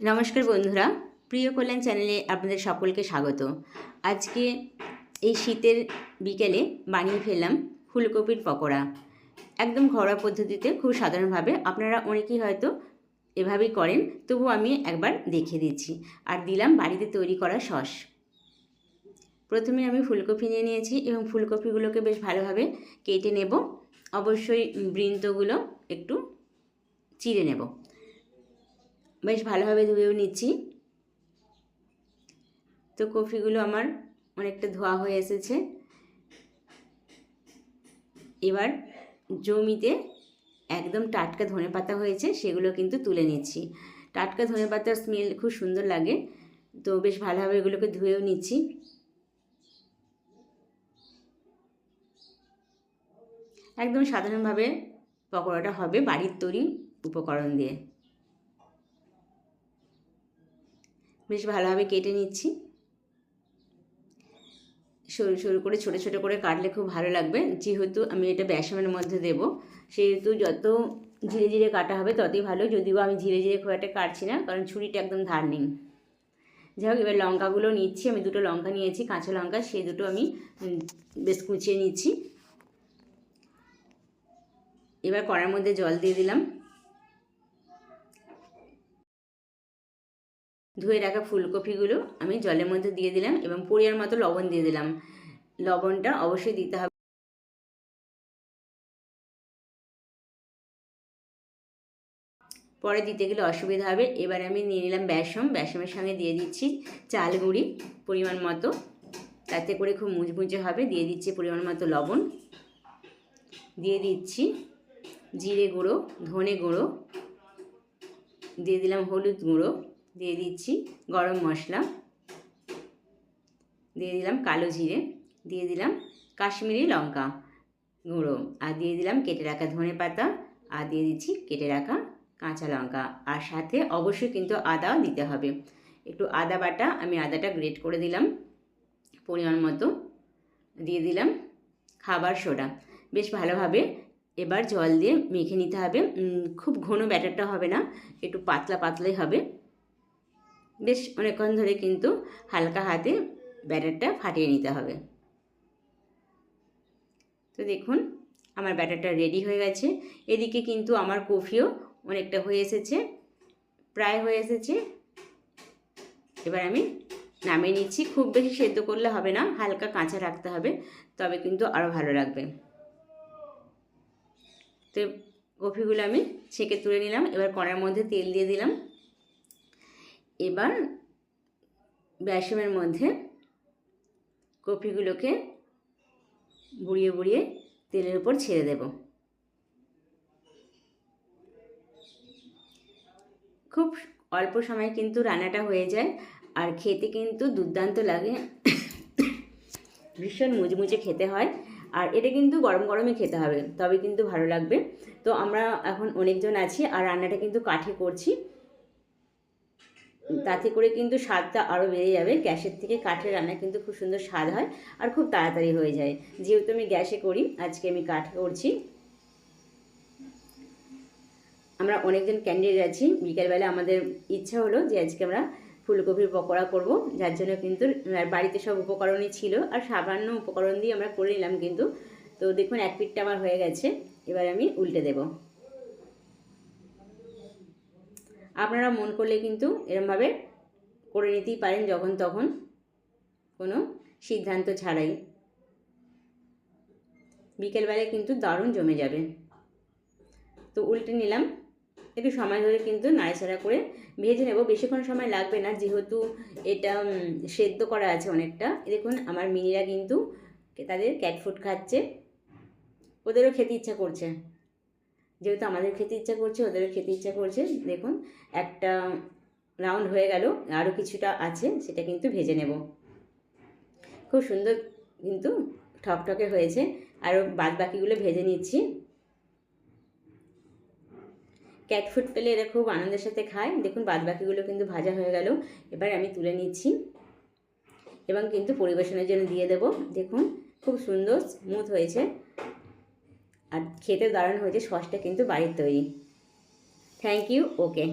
নমস্কার বন্ধুরা, প্রিয় কল্যাণ চ্যানেলে আপনাদের সকলকে স্বাগত। আজকে এই শীতের বিকেলে বানিয়ে ফেললাম ফুলকপির পকোড়া। একদম ঘরোয়া পদ্ধতিতে খুব সাধারণভাবে আপনারা অনেকেই হয়তো এভাবেই করেন, তবু আমি একবার দেখে দিচ্ছি আর দিলাম বাড়িতে তৈরি করা সস। প্রথমে আমি ফুলকপি নিয়ে নিয়েছি এবং ফুলকপিগুলোকে বেশ ভালোভাবে কেটে নেব। অবশ্যই বৃন্তগুলো একটু চিড়ে নেব। বেশ ভালোভাবে ধুয়েও নিচ্ছি। তো কফিগুলো আমার অনেকটা ধোয়া হয়ে এসেছে। এবার জমিতে একদম টাটকা ধনে পাতা হয়েছে, সেগুলো কিন্তু তুলে নিচ্ছি। টাটকা ধনে পাতার স্মেল খুব সুন্দর লাগে, তো বেশ ভালোভাবে এগুলোকে ধুয়েও নিচ্ছি। একদম সাধারণভাবে পকোড়াটা হবে বাড়ির তৈরি উপকরণ দিয়ে। বেশ ভালোভাবে কেটে নিচ্ছি। সরু সরু করে, ছোটো ছোটো করে কাটলে খুব ভালো লাগবে। যেহেতু আমি এটা বেসনের মধ্যে দেব, সেহেতু যত ধীরে ধীরে কাটা হবে ততই ভালো। যদিও আমি ধীরে ধীরে খুব একটা কাটছি না, কারণ ছুরিটা একদম ধার নেই। যাই হোক, এবার লঙ্কাগুলো নিচ্ছি। আমি দুটো লঙ্কা নিয়েছি, কাঁচা লঙ্কা সেই দুটো আমি বেশ কুচিয়ে নিচ্ছি। এবার কড়ার মধ্যে জল দিয়ে দিলাম। ধুয়ে রাখা ফুলকপিগুলো আমি জলের মধ্যে দিয়ে দিলাম এবং পরিয়ার মতো লবণ দিয়ে দিলাম। লবণটা অবশ্যই দিতে হবে। পরে দিতে গেলে অসুবিধা হবে। এবার আমি নিয়ে নিলাম বেসম বেসমের সঙ্গে দিয়ে দিচ্ছি চাল গুঁড়ি পরিমাণ মতো। তাতে করে খুব মুচমুচে হবে। দিয়ে দিচ্ছি পরিমাণ মতো লবণ। দিয়ে দিচ্ছি জিরে গুঁড়ো, ধনে গুঁড়ো। দিয়ে দিলাম হলুদ গুঁড়ো। দিয়ে দিচ্ছি গরম মশলা। দিয়ে দিলাম কালো জিরে, দিয়ে দিলাম কাশ্মীরি লঙ্কা গুঁড়ো, আর দিয়ে দিলাম কেটে রাখা ধনে পাতা, আর দিয়ে দিচ্ছি কেটে রাখা কাঁচা লঙ্কা। আর সাথে অবশ্যই কিন্তু আদা দিতে হবে। একটু আদা বাটা, আমি আদাটা গ্রেট করে দিলাম পরিমাণ মতো। দিয়ে দিলাম খাবার সোডা। বেশ ভালোভাবে এবার জল দিয়ে মেখে নিতে হবে। খুব ঘন ব্যাটারটা হবে না, একটু পাতলা পাতলাই হবে। বেশ অনেকক্ষণ ধরে কিন্তু হালকা হাতে ব্যাটারটা ফাটিয়ে নিতে হবে। তো দেখুন, আমার ব্যাটারটা রেডি হয়ে গেছে। এদিকে কিন্তু আমার কফিও অনেকটা হয়ে এসেছে, প্রায় হয়ে এসেছে। এবার আমি নামিয়ে নিচ্ছি। খুব বেশি সেদ্ধ করলে হবে না, হালকা কাঁচা রাখতে হবে, তবে কিন্তু আরও ভালো লাগবে। তো কফিগুলো আমি ছেঁকে তুলে নিলাম। এবার কড়ার মধ্যে তেল দিয়ে দিলাম। এবার বেসমের মধ্যে কপিগুলোকে বুড়িয়ে বুড়িয়ে তেলের উপর ছেড়ে দেব। খুব অল্প সময় কিন্তু রান্নাটা হয়ে যায় আর খেতে কিন্তু দুর্দান্ত লাগে। ভীষণ মুচমুচে খেতে হয় আর এটা কিন্তু গরম গরমই খেতে হবে, তবে কিন্তু ভালো লাগবে। তো আমরা এখন অনেকজন আছি আর রান্নাটা কিন্তু কাঠে করছি। তাতে করে কিন্তু স্বাদটা আরও বেড়ে যাবে। গ্যাসের থেকে কাঠের রান্না কিন্তু খুব সুন্দর স্বাদ হয় আর খুব তাড়াতাড়ি হয়ে যায়। যেহেতু আমি গ্যাসে করি, আজকে আমি কাঠ করছি। আমরা অনেকজন ক্যান্ডিডেট আছি বিকেলবেলা আমাদের ইচ্ছা হলো যে আজকে আমরা ফুলকপির পকোড়া করব। যার জন্য কিন্তু বাড়িতে সব উপকরণই ছিল আর সামান্য উপকরণ দিয়ে আমরা করে নিলাম কিন্তু। তো দেখুন, এক পিঠটা আমার হয়ে গেছে। এবার আমি উল্টে দেবো। আপনারা মন করলে কিন্তু এরমভাবে করে নিতেই পারেন যখন তখন কোনো সিদ্ধান্ত ছাড়াই। বিকেলবেলায় কিন্তু দারুণ জমে যাবে। তো উল্টে নিলাম, একটু সময় ধরে কিন্তু নাড়াচাড়া করে ভেজে নেব। বেশিক্ষণ সময় লাগবে না, যেহেতু এটা সেদ্ধ করা আছে অনেকটা। দেখুন, আমার মিনিরা কিন্তু তাদের ক্যাটফুড খাচ্ছে। ওদেরও খেতে ইচ্ছা করছে। যেহেতু আমাদের খেতে ইচ্ছা করছে ওদেরও খেতে ইচ্ছা করছে, দেখুন, একটা রাউন্ড হয়ে গেল আরও কিছুটা আছে, সেটা কিন্তু ভেজে নেব। খুব সুন্দর কিন্তু ঠকঠকে হয়েছে আরও বাদ বাকিগুলো ভেজে নিচ্ছি। ক্যাট ফুড পেলে এরা খুব আনন্দের সাথে খায়, দেখুন, বাদ বাকিগুলো কিন্তু ভাজা হয়ে গেল, এবার আমি তুলে নিচ্ছি, এবং কিন্তু পরিবেশনের জন্য দিয়ে দেব, দেখুন, খুব সুন্দর স্মুথ হয়েছে। আর খেতে দারুণ হয়েছে সসটা কিন্তু বাড়ির তৈরি। Thank you okay